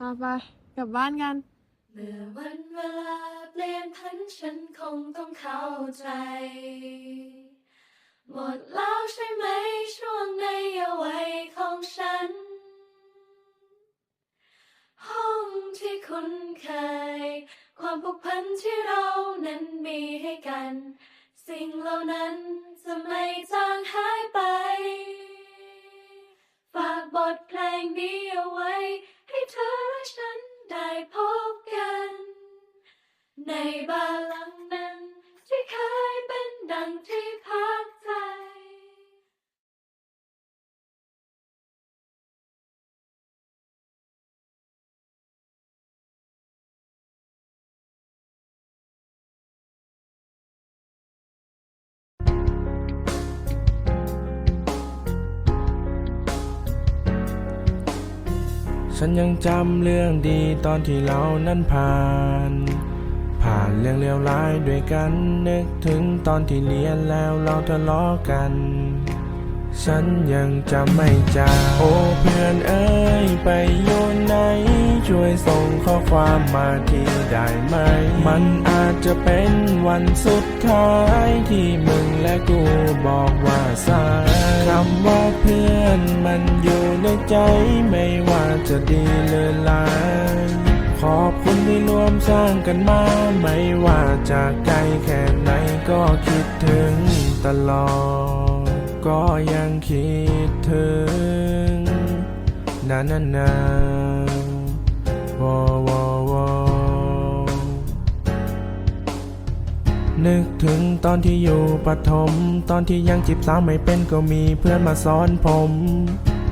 มาไปกลับบ้านกัน เมื่อวันเวลาเปลี่ยนพันฉันคงต้องเข้าใจ หมดแล้วใช่ไหมช่วงในเอาไว้ของฉัน ห้องที่คุ้นเคย ความผูกพันที่เรานั้นมีให้กัน สิ่งเหล่านั้นจะไม่จางหายไป ฝากบทเพลงนี้เอาไว้ เธอและฉันได้พบกัน ในบ้านหลังนั้นที่เคยเป็นดังที่พัก ฉันยังจำเรื่องดีตอนที่เรานั้นผ่าน ผ่านเรื่องเลวร้ายด้วยกันนึกถึงตอนที่เรียนแล้วเราทะเลาะกัน ฉันยังจำไม่จางโอ้เพื่อนเอ้ยไปอยู่ไหน ช่วยส่งข้อความมาทีได้ไหม มันอาจจะเป็นวันสุดท้ายที่มึงและกูบอกว่าสายคำว่าเพื่อนมันอยู่ในใจไม่ว่าจะดีหรือร้ายขอบคุณที่ร่วมสร้างกันมา ไม่ว่าจากไกลแค่ไหนก็คิดถึงตลอด ก็ยังคิดถึงนานานาวอวอวอนึกถึงตอนที่อยู่ปฐมตอนที่ยังจีบสาวไม่เป็นก็มีเพื่อนมาสอนผม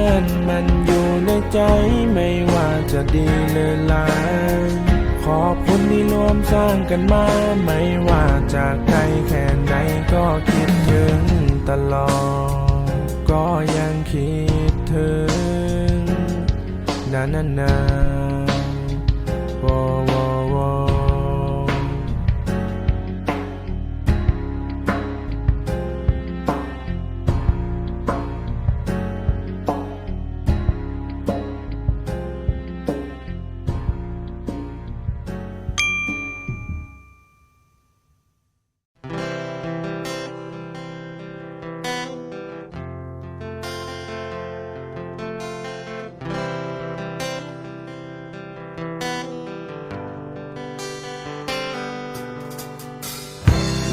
น มันอยู่ในใจไม่ว่าจะดีหรือร้ายขอบคุณที่ร่วมสร้างกันมา ไม่ว่าจากไกลแค่ไหนก็คิดถึงตลอด ก็ยังคิดถึง นานานา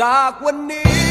จากวันนี้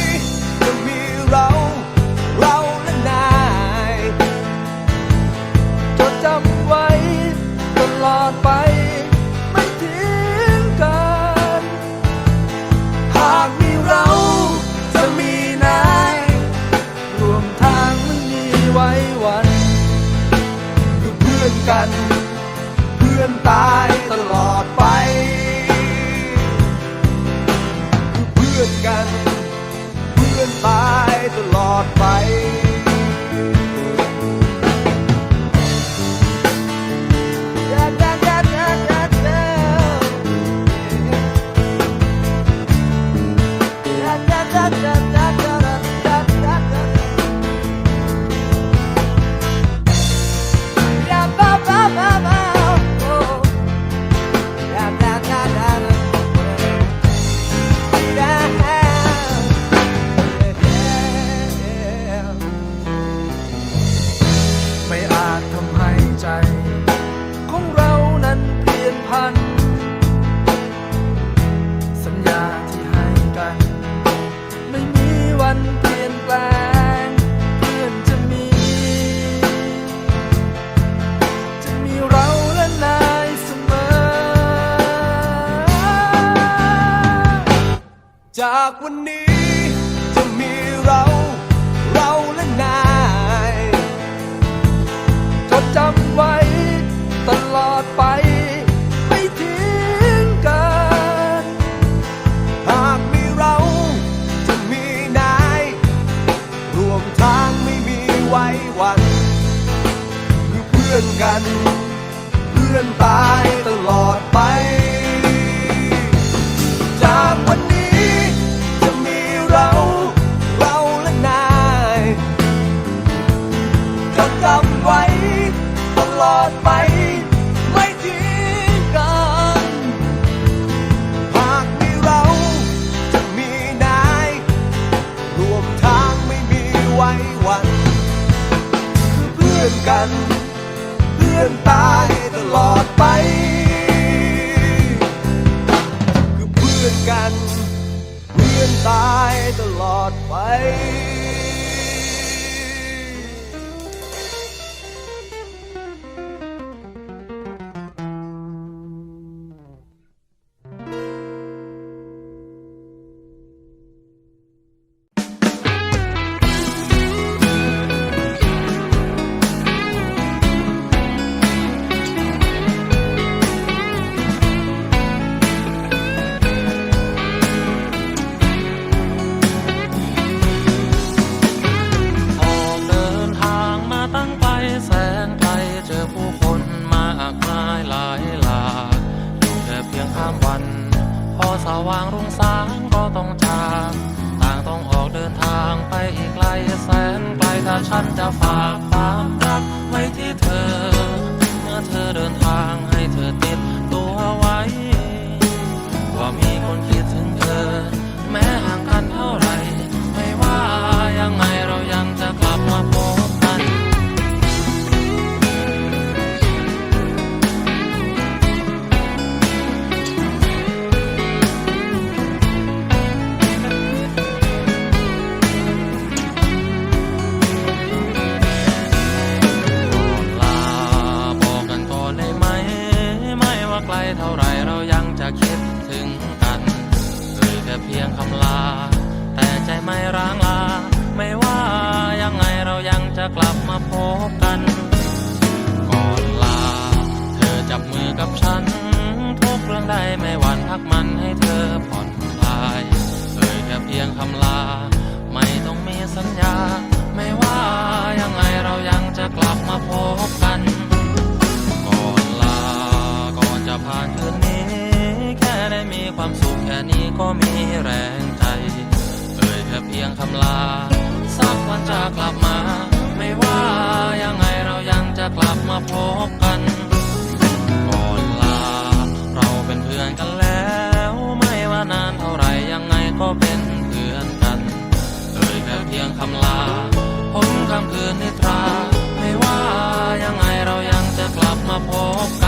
อดไป จากวันนี้จะมีเรา เราและนายจดจำไว้ตลอดไป ไม่ทิ้งกัน หากมีเราจะมีนาย รวมทางไม่มีไว้วันคือเพื่อนกัน เพื่อนตายตลอดไป ดไป ไม่ทิ้งกัน หากมีเราจะมีนายรวมทางไม่มีไว้วัน คือเพื่อนกัน เพื่อนตายตลอดไป คือเพื่อนกัน เพื่อนตายตลอดไป ว่างรุ่งสางก็ต้องจากต่างต้องออกเดินทางไปอีกไกลแสนไกลถ้าฉันจะฝาก ได้มีความสุขแค่นี้ก็มีแรงใจเอ่ยแค่เพียงคำลา สักวันจะกลับมา ไม่ว่ายังไงเรายังจะกลับมาพบกันก่อนลา เราเป็นเพื่อนกันแล้ว ไม่ว่านานเท่าไหรยังไงก็เป็นเพื่อนกันเอ่ยแค่เพียงคำลาพ้นคำคืนนิทรา ไม่ว่ายังไงเรายังจะกลับมาพบ